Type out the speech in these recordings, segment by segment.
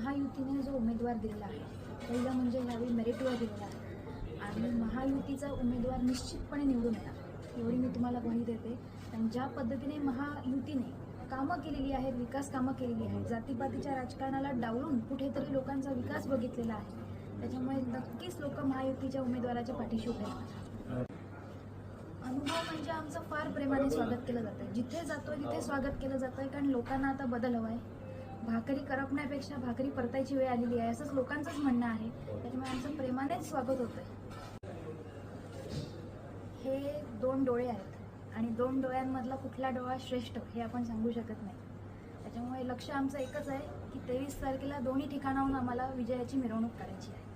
महायुतीने जो उमेदवार दिलेला आहे पहिलं म्हणजे यावेळी मेरिटवर दिलेला आहे. आणि महायुतीचा उमेदवार निश्चितपणे निवडून येणार. एवढी मी तुम्हाला ग्वाही देते. कारण ज्या पद्धतीने महायुतीने कामं केलेली आहेत विकास कामं केलेली आहेत जातीपातीच्या राजकारणाला डावलून कुठेतरी लोकांचा विकास बघितलेला आहे त्याच्यामुळे नक्कीच लोक महायुतीच्या उमेदवाराच्या पाठीशी उभे अनुभव म्हणजे आमचं फार प्रेमाने स्वागत केलं जातं जिथे जातोय तिथे स्वागत केलं जातंय कारण लोकांना आता बदल हवा आहे भाकरी करपण्यापेक्षा भाकरी परतायची वेळ आलेली आहे असंच लोकांचंच म्हणणं आहे. त्याच्यामुळे आमचं प्रेमानेच स्वागत होतंय. हे दोन डोळे आहेत आणि दोन डोळ्यांमधला कुठला डोळा श्रेष्ठ हे आपण सांगू शकत नाही. त्याच्यामुळे लक्ष आमचं एकच आहे की तेवीस तारखेला दोन्ही ठिकाणाहून आम्हाला विजयाची मिरवणूक करायची आहे.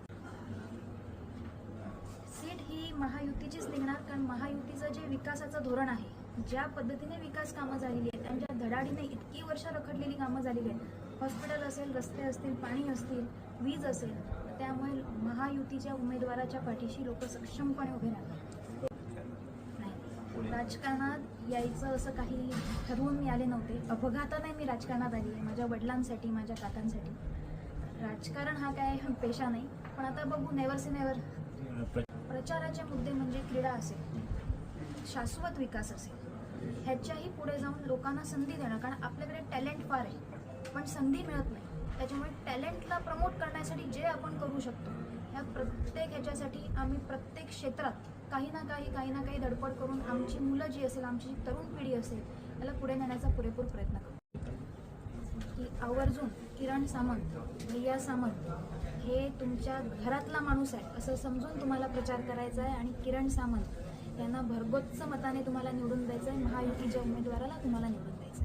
सीट ही महायुतीचीच निघणार कारण महायुतीचं जे विकासाचं धोरण आहे ज्या पद्धतीने विकास कामं झालेली आहेत त्यांच्या धडाडीने इतकी वर्ष रखडलेली कामं झालेली आहेत हॉस्पिटल असेल रस्ते असतील पाणी असतील वीज असेल तर त्यामुळे महायुतीच्या उमेदवाराच्या पाठीशी लोक सक्षमपणे उभे राहतात. नाही राजकारणात यायचं असं काही ठरवून मी आले नव्हते. अपघाताने मी राजकारणात आली आहे माझ्या वडिलांसाठी माझ्या काकांसाठी. राजकारण हा काय पेशा नाही पण आता बघू नेवर से नेवर प्रचाराचे मुद्दे म्हणजे क्रीडा असेल शाश्वत विकास असेल. ह्याच्याही पुढे जाऊन लोकांना संधी देणं कारण आपल्याकडे टॅलेंट पण संधी मिळत नाही. त्याच्यामुळे टॅलेंटला प्रमोट करण्यासाठी जे आपण करू शकतो ह्या प्रत्येक ह्याच्यासाठी आम्ही प्रत्येक क्षेत्रात काही ना काही काही ना काही धडपड करून आमची मुलं जी असेल आमची जी तरुण पिढी असेल त्याला पुढे नेण्याचा पुरेपूर प्रयत्न करू. की आवर्जून किरण सामंत भैया सामंत हे तुमच्या घरातला माणूस आहे असं समजून तुम्हाला प्रचार करायचा आहे आणि किरण सामंत यांना भरगोच्च मताने तुम्हाला निवडून द्यायचं आहे महायुतीच्या उमेदवाराला तुम्हाला निवडून द्यायचं